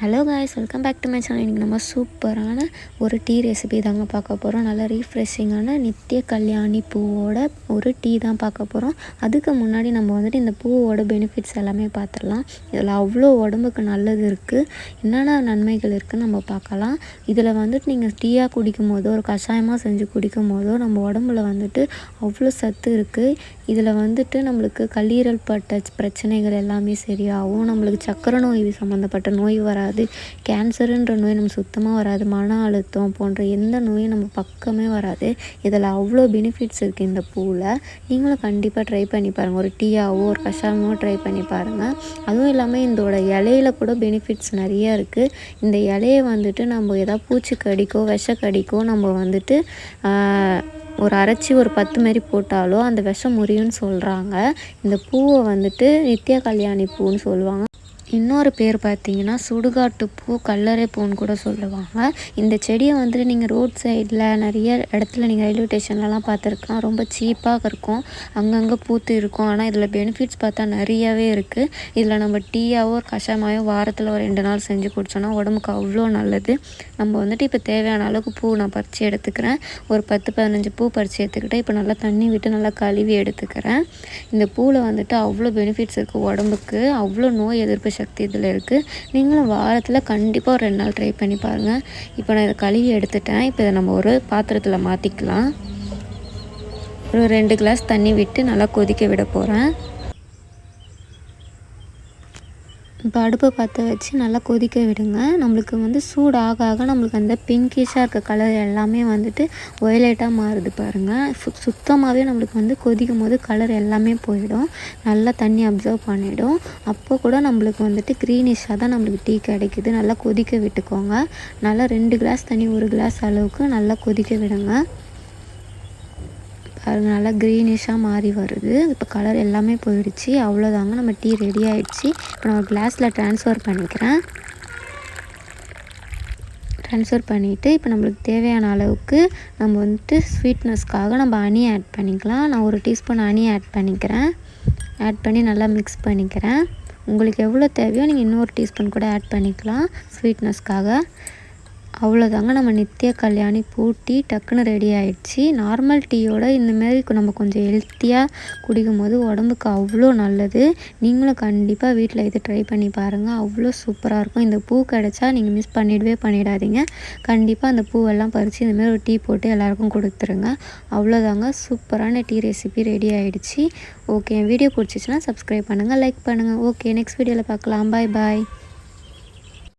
Hello guys welcome back to my channel இன்றைக்கி நம்ம சூப்பரான ஒரு டீ ரெசிபி தாங்க பார்க்க போகிறோம் நல்லா ரீஃப்ரெஷிங்கான நித்திய கல்யாணி பூவோட ஒரு டீ தான் பார்க்க போகிறோம் அதுக்கு முன்னாடி நம்ம வந்துட்டு இந்த பூவோட பெனிஃபிட்ஸ் எல்லாமே பார்த்துடலாம். இதில் அவ்வளோ உடம்புக்கு நல்லது இருக்குது என்னென்ன நன்மைகள் இருக்குதுன்னு நம்ம பார்க்கலாம். இதில் வந்துட்டு நீங்கள் டீயாக குடிக்கும் போதோ ஒரு கஷாயமாக செஞ்சு குடிக்கும் போதோ நம்ம உடம்புல வந்துட்டு அவ்வளோ சத்து இருக்குது இதில் வந்துட்டு நம்மளுக்கு கல்லீரல் பட்ட பிரச்சனைகள் எல்லாமே சரியாகும். நம்மளுக்கு சக்கரை நோய் சம்மந்தப்பட்ட நோய் வர வராது. கேன்சருன்ற நோய் நம்ம சுத்தமாக வராது. மன அழுத்தம் போன்ற எந்த நோயும் நம்ம பக்கமே வராது. இதில் அவ்வளோ பெனிஃபிட்ஸ் இருக்குது இந்த பூவில். நீங்களும் கண்டிப்பாக ட்ரை பண்ணி பாருங்கள் ஒரு டீயாவோ ஒரு கஷாயமோ ட்ரை பண்ணி பாருங்கள் அதுவும் இல்லாமல் இதோட இலையில கூட பெனிஃபிட்ஸ் நிறைய இருக்குது இந்த இலையை வந்துட்டு நம்ம எதாவது பூச்சி கடிக்கோ விஷ கடிக்கோ நம்ம வந்துட்டு ஒரு அரைச்சி ஒரு பத்து மாரி போட்டாலோ அந்த விஷம் முறியும்னு சொல்கிறாங்க இந்த பூவை வந்துட்டு நித்யா கல்யாணி பூன்னு சொல்லுவாங்க. இன்னொரு பேர் பார்த்தீங்கன்னா சுடுகாட்டு பூ கல்லறை பூன்னு கூட சொல்லுவாங்க. இந்த செடியை வந்துட்டு நீங்கள் ரோட் சைடில் நிறைய இடத்துல நீங்கள் ரயில்வே ஸ்டேஷன்லலாம் பார்த்துருக்கலாம் ரொம்ப சீப்பாக இருக்கும். அங்கங்கே பூத்து இருக்கும். ஆனால் இதில் பெனிஃபிட்ஸ் பார்த்தா நிறையவே இருக்குது இதில் நம்ம டீயாவோ கஷாயமாவோ வாரத்தில் ஒரு ரெண்டு நாள் செஞ்சு குடித்தோன்னா உடம்புக்கு அவ்வளோ நல்லது. நம்ம வந்துட்டு இப்போ தேவையான அளவுக்கு பூ நான் பறித்து எடுத்துக்கிறேன். ஒரு பத்து பதினஞ்சு பூ பறித்து எடுத்துக்கிட்டேன் இப்போ நல்லா தண்ணி விட்டு நல்லா கழுவி எடுத்துக்கிறேன். இந்த பூவில் வந்துட்டு அவ்வளோ பெனிஃபிட்ஸ் இருக்குது உடம்புக்கு. அவ்வளோ நோய் எதிர்ப்பு சக்தி இதில் இருக்குது நீங்களும் வாரத்தில் கண்டிப்பாக ஒரு ரெண்டு நாள் ட்ரை பண்ணி பாருங்கள் இப்போ நான் இதை கழுவி எடுத்துட்டேன். இப்போ இதை நம்ம ஒரு பாத்திரத்தில் மாற்றிக்கலாம் ஒரு ரெண்டு கிளாஸ் தண்ணி விட்டு நல்லா கொதிக்க விட போகிறேன் இப்போ அடுப்பை பற்ற வச்சு நல்லா கொதிக்க விடுங்க. நம்மளுக்கு வந்து சூடு ஆக ஆக நம்மளுக்கு அந்த பிங்கிஷாக இருக்க கலர் எல்லாமே வந்துட்டு ஒயலட்டாக மாறுது பாருங்கள் சு சுத்தமாகவே நம்மளுக்கு வந்து கொதிக்கும் போது கலர் எல்லாமே போயிடும். நல்லா தண்ணி அப்சர்வ் பண்ணிவிடும் அப்போ கூட நம்மளுக்கு வந்துட்டு க்ரீனிஷாக தான் நம்மளுக்கு டீ கிடைக்குது. நல்லா கொதிக்க விட்டுக்கோங்க. நல்லா ரெண்டு கிளாஸ் தண்ணி ஒரு கிளாஸ் அளவுக்கு நல்லா கொதிக்க விடுங்க. பாருங்கள் நல்லா க்ரீனிஷாக மாறி வருது. இப்போ கலர் எல்லாமே போயிடுச்சு. அவ்வளோதாங்க நம்ம டீ ரெடி ஆகிடுச்சு இப்போ நான் கிளாஸில் ட்ரான்ஸ்ஃபர் பண்ணிக்கிறேன். ட்ரான்ஸ்ஃபர் பண்ணிவிட்டு இப்போ நம்மளுக்கு தேவையான அளவுக்கு நம்ம வந்துட்டு ஸ்வீட்னஸ்க்காக நம்ம ஹனி ஆட் பண்ணிக்கலாம். நான் ஒரு டீஸ்பூன் ஹனி ஆட் பண்ணிக்கிறேன். ஆட் பண்ணி நல்லா மிக்ஸ் பண்ணிக்கிறேன். உங்களுக்கு எவ்வளோ தேவையோ நீங்கள் இன்னொரு டீஸ்பூன் கூட ஆட் பண்ணிக்கலாம் ஸ்வீட்னஸ்க்காக அவ்வளோதாங்க. நம்ம நித்திய கல்யாணி பூ டீ டக்குன்னு ரெடி ஆகிடுச்சி நார்மல் டீயோட இந்தமாரி நம்ம கொஞ்சம் ஹெல்த்தியாக குடிக்கும் போது உடம்புக்கு அவ்வளோ நல்லது. நீங்களும் கண்டிப்பாக வீட்டில் இது ட்ரை பண்ணி பாருங்கள் அவ்வளோ சூப்பராக இருக்கும். இந்த பூ கிடச்சா நீங்கள் மிஸ் பண்ணிடவே பண்ணிடாதீங்க. கண்டிப்பாக அந்த பூவெல்லாம் பறித்து இந்தமாரி ஒரு டீ போட்டு எல்லாேருக்கும் கொடுத்துருங்க. அவ்வளோதாங்க. சூப்பரான டீ ரெசிபி ரெடி ஆகிடுச்சி ஓகே வீடியோ பிடிச்சிச்சின்னா சப்ஸ்கிரைப் பண்ணுங்கள் லைக் பண்ணுங்கள் ஓகே நெக்ஸ்ட் வீடியோவில் பார்க்கலாம். பாய் பாய்